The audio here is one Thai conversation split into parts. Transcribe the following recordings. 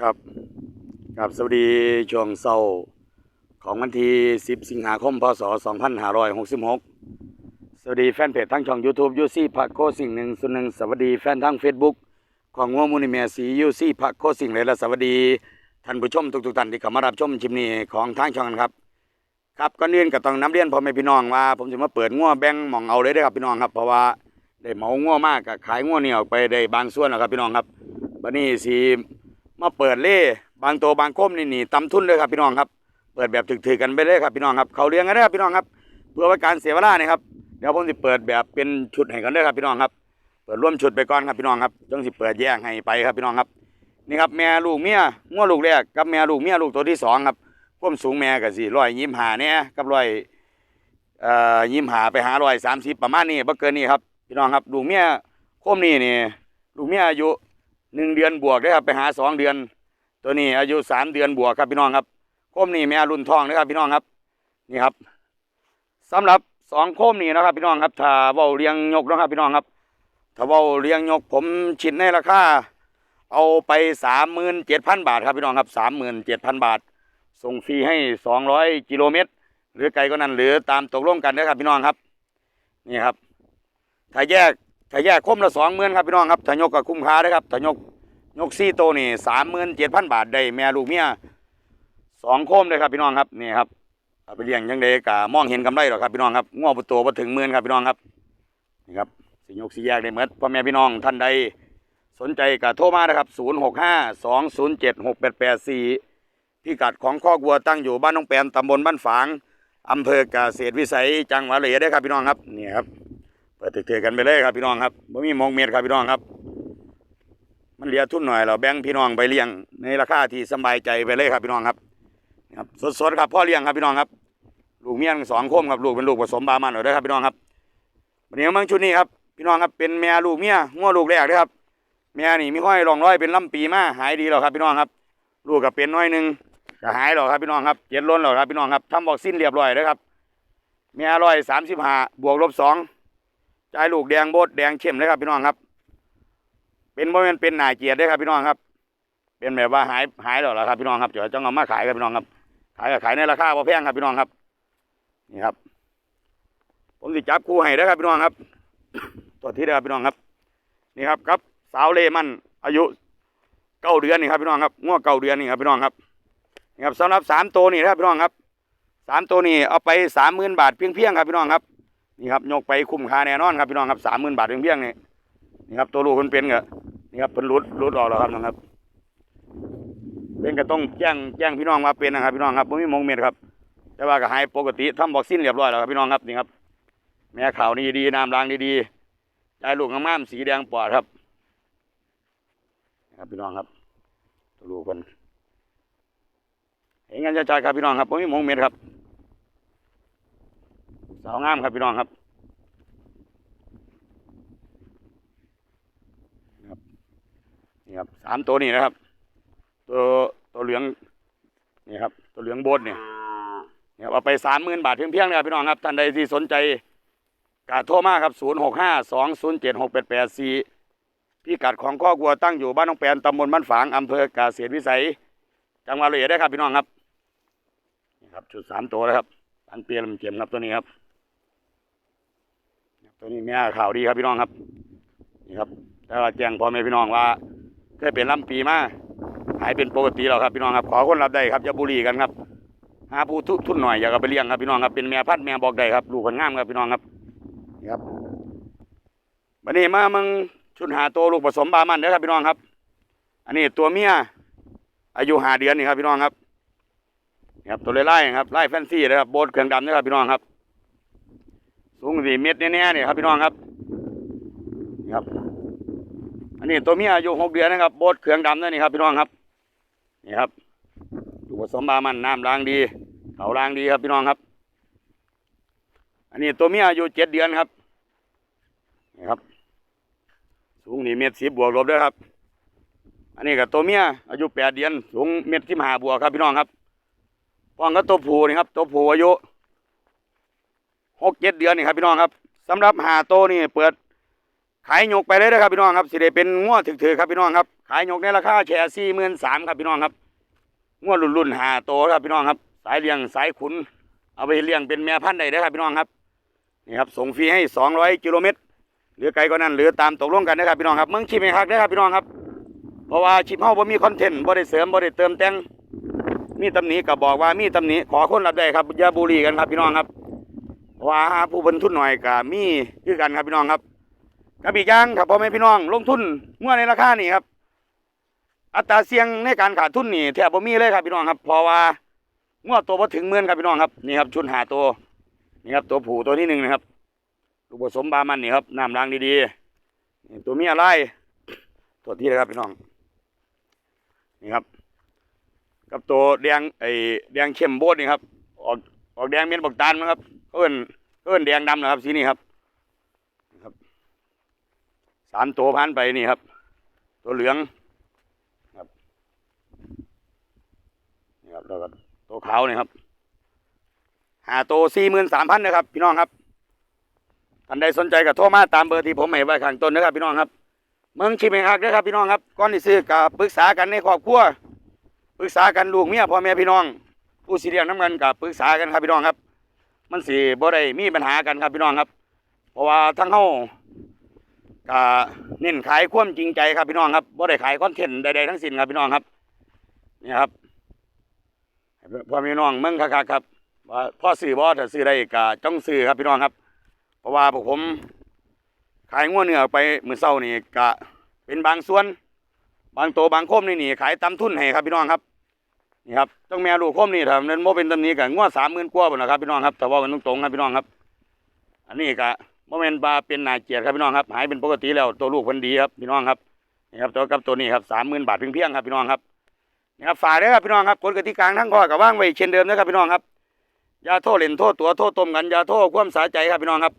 ครับครับสวัสดีช่วงเช้าของวันที่ 10 สิงหาคม พศ 2566 สวัสดีแฟนเพจทั้งช่อง YouTube ยูซี่พักโคสิ่งหนึ่งส่วนหนึ่งสวัสดีแฟนทั้ง Facebook ของงัวมูนิเมียสียูซี่พักโคสิ่งเลยและสวัสดีท่านผู้ชมทุกๆท่านที่เข้ามารับชมชิมนี้ของทางช่องครับ ครับก่อนอื่นก็ต้องน้ำเรียนพ่อแม่พี่น้องว่า ผมจะมาเปิดงัวแบงหมองเอาเลยเด้ครับพี่น้องครับเพราะว่าได้เหมางัวมากก็ขายงัวนี่ออกไปได้บางส่วนแล้วครับพี่น้องครับ บัดนี้สิมาเปิดเล่บางตัวบางโคมนี่นี่ตำทุนเลยครับพี่น้องครับ เปิดแบบถึกๆกันไปเลยครับพี่น้องครับ เขาเลี้ยงกันได้อครับพี่น้องครับ เพื่อว่าการเสียเวลานี่ครับ เดี๋ยวผมจะเปิดแบบเป็นชุดให้กันเด้ครับพี่น้องครับ เปิดร่วมชุดไปก่อนครับพี่น้องครับจังสิเปิดแยกให้ไปครับพี่น้องครับ นี่ครับแม่ลูกเมียงัวลูกแรกกับแม่ลูกเมียลูกตัวที่สองครับความสูงแม่ก็สิร้อยยิ้มหาเนี่ยกับร้อยเอ่อยิ้มหาไปหาร้อยสามสิบประมาณนี้บ่เกินนี้ครับพี่น้องครับลูกเมียโคมนี่นี่ลูกเมียอายุ หนึ่งเดือนบวกได้ครับไปหาสองเดือน ตัวนี้อายุสามเดือนบวกครับพี่น้องครับโคมนี่แม่รุ่นทองนะครับพี่น้องครับนี่ครับสำหรับสองโคมนี่นะครับพี่น้องครับถ้าเว้าเลี้ยงยกนะครับพี่น้องครับถ้าเว้าเลี้ยงยกผมชิดในราคาเอาไปสามหมื่นเจ็ดพันบาทครับพี่น้องครับสามหมื่นเจ็ดพันบาท ส่งฟรีให้สองร้อยกิโลเมตร หรือไกลก็นั้นหรือตามตกลงกันนะครับพี่น้องครับ นี่ครับ ถ้าแยก ถ้าแยกคมละสองหมื่นครับพี่น้องครับถ้ายกก็คุ้มค่านะครับถ้ายกยกซี่โตนี่สามหมื่นเจ็ดพันบาทได้แม่ลูกเมียสองโคมเลยครับพี่น้องครับนี่ครับเอาไปเลี้ยงยังไดกะมองเห็นกำไรหรอครับพี่น้องครับง้อประตูมาถึงหมื่นครับพี่น้องครับนี่ครับสิยกสีแยกได้เหมือนพ่อแม่พี่น้องท่านใดสนใจกะโทรมานะครับศูนย์หกห้าสองศูนย์เจ็ดหกแปดแปดสี่พิกัดของข้อกวัวตั้งอยู่บ้านน้องแปนตำบลบ้านฝางอำเภอกเกษตรวิสัยจังหวัดเลยได้ครับพี่น้องครับนี่ครับ ปิดเถื่อกันไปเลยครับพี่น้องครับไม่มีมองเมียดครับพี่น้องครับ มันเหลือทุนหน่อยเราแบ่งพี่น้องไปเลี้ยงในราคาที่สบายใจไปเลยครับพี่น้องครับครับสดๆครับพ่อเลี้ยงครับพี่น้องครับ ลูกเมียงสองโคมครับลูกเป็นลูกผสมบามันหน่อยด้ครับพี่น้องครับวันนี้มืองชุดนี้ครับพี่น้องครับเป็นแม่ลูกเมียง้อลูกแรกด้วยครับแม่นี่มีห้อยรองร้อยเป็นลำปีมาหายดีแล้วครับพี่น้องครับ ลูกกับเป็นน้อยหนึ่งก็หายแล้วครับพี่น้องครับเจ็ดล้นแล้วครับพี่น้องครับทำบอกสิ้นเรียบร้อยแล้วครับแม่ร้อยสามสิบห้าบวกลบสอง จายลูกแดงโบดแดงเข้มเลยครับพี่น้องครับ เป็นโมเมนเป็นหนายเกียรติด้วยครับพี่น้องครับ เป็นแบบว่าหายหายแล้วล่ะครับพี่น้องครับเดี๋ยวจะเอามาขายครับพี่น้องครับ ขายก็ขายในราคาพอแพงครับพี่น้องครับ นี่ครับ ผมสิจับคู่ให้ได้ครับพี่น้องครับตัวที่ได้ครับพี่น้องครับ นี่ครับครับ สาวเลมันอายุเก้าเดือนนี่ครับพี่น้องครับง้อเก้าเดือนนี่ครับพี่น้องครับนี่ครับสำหรับสามตัวนี่นะครับพี่น้องครับสามตัวนี่เอาไปสามหมื่นบาทเพียงเพียงๆครับพี่น้องครับ นี่ครับยกไปคุ้มค่าแน่นอนครับพี่น้องครับสามหมื่นบาทเพียงเพียงนี่นี่ครับตัวลูกคนเป็นก็นี่ครับเป็นรุดรุดออกแล้วครับน้องครับเป็นก็ต้องแจ้งแจ้งพี่น้องว่าเป็นนะครับ พี่น้องครับผมมีมงเม็ดครับแต่ว่าก็หายปกติทำบอกสิ้นเรียบร้อยแล้วครับพี่น้องครับนี่ครับ แม่ขาวนี่ดีน้ำรางดีๆใจลูกงามๆสีแดงปลอดครับนะครับพี่น้องครับตัวลูกคนเห็นกันจะจ่ายครับพี่น้องครับผมมีมงเม็ดครับ สาวงามครับพี่น้องครับนี่ครับนี่ครับสามตัวนี้นะครับ ตัวตัวเหลืองนี่ครับตัวเหลืองโบดเนี่ยเนี่ยเอาไปสามหมื่นบาทเพียงเพียงๆนะครับพี่น้องครับท่านใดที่สนใจกาโทรมาครับศูนย์หกห้าสองศูนย์เจ็ดหกแปดแปดสี่พี่กัดของข้อกวัวตั้งอยู่บ้านน้องแปนตำบลบ้านฝางอำเภอกเกษตรวิสัย จังหวัดเลยได้ครับพี่น้องครับนี่ครับชุดสามตัวแล้วครับอันเปรียมเจียมครับตัวนี้ครับ ตัวนี้แม่ข่าวดีครับพี่น้องครับ นี่ครับแต่ว่าแจ้งพ่อแม่พี่น้องว่าเคยเป็นลำปีมาหายเป็นปกติแล้วครับพี่น้องครับ ขอคนรับได้ครับอย่าบุรีกันครับหาผู้ทุทุนหน่อยอยาเอาไปเลี้ยงครับพี่น้องครับเป็นแม่พันธุ์แม่บอกได้ครับลูกคนงามครับพี่น้องครับนี่ครับวันนี้มามึงชุนหาตัวลูกผสมบามันเด้อครับพี่น้องครับ อันนี้ตัวเมียอายุหาเดือนนี่ครับพี่น้องครับนี่ครับตัวไล่ๆครับไล่แฟนซี่นะครับโบดเครื่องดำนะครับพี่น้องครับ สูงสี่เมตรแน่ๆเนี่ยครับพี่น้องครับนี่ครับ อันนี้ตัวเมียอายุหกเดือนนะครับโบดเครื่องดำนั่นนี่ครับพี่น้องครับนี่ครับลูกผสมบามันน้ำล้างดีเขาล้างดีครับพี่น้องครับ อันนี้ตัวเมียอายุเจ็ดเดือนครับนี่ครับ สูงนี่เมตรสิบบวกลบด้วยครับ อันนี้กับตัวเมียอายุแปดเดือน สูงเมตรสิบห้าบวกครับพี่น้องครับป้องก็ตัวผู้นี่ครับตัวผู้อายุ หกเจ็ดเดือนนี่ครับพี่น้องครับสำหรับหาโตนี่เปิดขายยกไปเลยนะครับพี่น้องครับสิได้เป็นงวดถือๆครับพี่น้องครับขายยกในราคาแชร์สี่หมื่นสามครับพี่น้องครับงวดรุ่นรุ่นๆหาโตครับพี่น้องครับ สายเลี้ยงสายขุน เอาไปเลี้ยงเป็นแม่พันธุ์ได้เด้ครับพี่น้องครับนี่ครับส่งฟรีให้สองร้อยกิโลเมตรหรือไกลกว่านั้นหรือตามตกลงกันนะครับพี่น้องครับเมืองชิมเองครับเด้ครับพี่น้องครับเพราะว่าชิปเฮาบ่มีคอนเทนต์บ่ได้เสริมบ่ได้เติมแต่งมีตำหนิก็บอกว่ามีตำหนิขอคนรับได้ครับอย่าบุรีกันครับพี่น้องครับ ว่าผู้บรรทุนหน่อยก็มีคือกันครับพี่น้องครับกับอีกอย่างครับพ่อแม่พี่น้อง ลงทุนเมื่อในราคานี่ครับ อัตราเสี่ยงในการขาดทุนนี่แทบบ่มีเลยครับพี่น้องครับเพราะว่างวดตัวบ่ถึงหมื่นครับพี่น้องครับนี่ครับชุดหาตัวนี่ครับตัวผูตัวที่หนึ่งนะครับลูกผสมบามันนี่ครับน้ำล้างดีๆนี่ตัวมียไล่ตัวที่เลยครับพี่น้องนี่ครับ กับตัวแดงไอ้แดงเข้มโบดนี่ครับออกออกแดงเมียนบักตาลนะครับ เอิ้นเอิ้นแดงดำนะครับสีนี้ครับครับสามตัวพันไปนี่ครับ ตัวเหลืองครับนี่ครับแล้วก็ตัวขาวนี่ครับหาตัวสี่หมื่นสามพันนะครับ พี่น้องครับท่านใดสนใจก็โทรมาตามเบอร์ที่ผมให้ไว้ข้างต้นนะครับ พี่น้องครับเมืองชิมเองครับนะครับ พี่น้องครับก่อนที่ซื้อก็ปรึกษากันในครอบครัวปรึกษากันลูกเมียพ่อแม่พี่น้อง ผู้สิเรียงน้ำกันกับปรึกษากันครับพี่น้องครับ มันสิบ่ได้มีปัญหากันครับพี่น้องครับ เพราะว่าทั้งเฮาก็เน้นขายความจริงใจครับพี่น้องครับบ่ได้ขายคอนเทนต์ใดๆทั้งสิ้นครับพี่น้องครับนี่ครับพ่อพี่น้องเมืองคักๆครับว่าพ่อซื้อบ่ถ้าซื้อได้ก็จ้องซื้อครับพี่น้องครับ เพราะว่าพวกผมขายงัวเนื้อไปมื้อเช้านี่ก็เป็นบางส่วน บางโตวบางโคมนี่นี่ขายตำทุนให้ครับพี่น้องครับ นี่ครับต้องแม่ลูกโคมนี่ถ้ามันโมเป็นตำนี้ก็งัวสามหมื่นกว่าพุ่นนะครับพี่น้องครับแต่ว่ากันตรงๆครับพี่น้องครับ อันนี้ก็โมเมนบาเป็นนาเกียรติครับพี่น้องครับหายเป็นปกติแล้วตัวลูกพิ่นดีครับพี่น้องครับนี่ครับตัวกับตัวนี้ครับสามหมื่นบาทเพียงๆครับพี่น้องครับนี่ครับฝากด้วยครับพี่น้องครับกฎกติกาทั้งข้อกับว่างไว้เช่นเดิมนะครับพี่น้องครับอย่าโทษเล่นโทษตัวโทษต้มกันอย่าโทษความสาใจครับพี่น้องครับ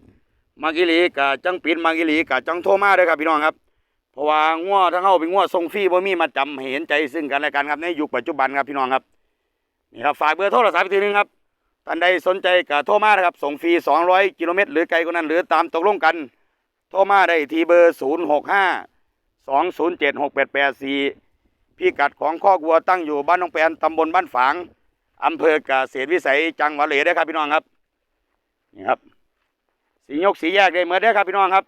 มากิลีกะจังปิดมากิลีกะจังโทมาเด้อครับพี่น้องครับ เพราะว่างัวทั้งเฮาเป็นงัวทรงฟรีบ่มีมาจำให้เห็นใจซึ่งกันและกันครับในยุคปัจจุบันครับพี่น้องครับนี่ครับฝากเบอร์โทรศัพท์ทีหนึงครับท่านใดสนใจก็โทรมาครับส่งฟรี 200 กิโลเมตรหรือไกลกว่านั้นหรือตามตกลงกัน โทรมาได้ที่เบอร์ 065 207 6884พิกัดของคอกวัวตั้งอยู่บ้านหนองแปนตำบลบ้านฝางอำเภอกเกษตรวิสัยจังหวัดเลยเด้ครับพี่น้องครับนี่ครับสียกสีแยกได้เหมือนเด้ครับพี่น้องครับ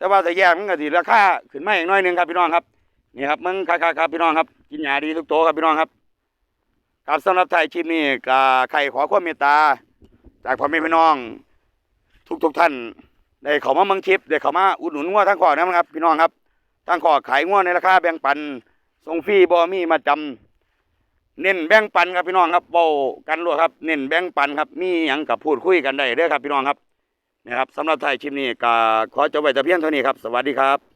แต่ว่าถ้าแยกมันก็สิราคาขึ้นมาอีกหน้อยหนึงครับพี่น้องครับนี่ครับมึงครับครับพี่น้องครับ กินหญ้าดีทุกโตครับพี่น้องครับครับสำหรับไทยคลิปนี้ก็ใครขอความเมตตา จากพ่อแม่พี่น้อง ทุกทุกท่านได้เข้ามาเมืองชิปได้เข้ามาอุดหนุนงัวทั้งขอนะครับ พี่น้องครับทั้งขอขายงัวในราคาแบ่งปันส่งฟรีบ่มีมาจำเน้นแบ่งปันครับพี่น้องครับเว้ากันรัวครับ เน้นแบ่งปันครับ มีหยังกับพูดคุยกันได้เด้อครับพี่น้องครับ นะครับสำหรับไทยคลิปนี้ก็ขอจบไว้แต่เพียงเท่านี้ครับ สวัสดีครับ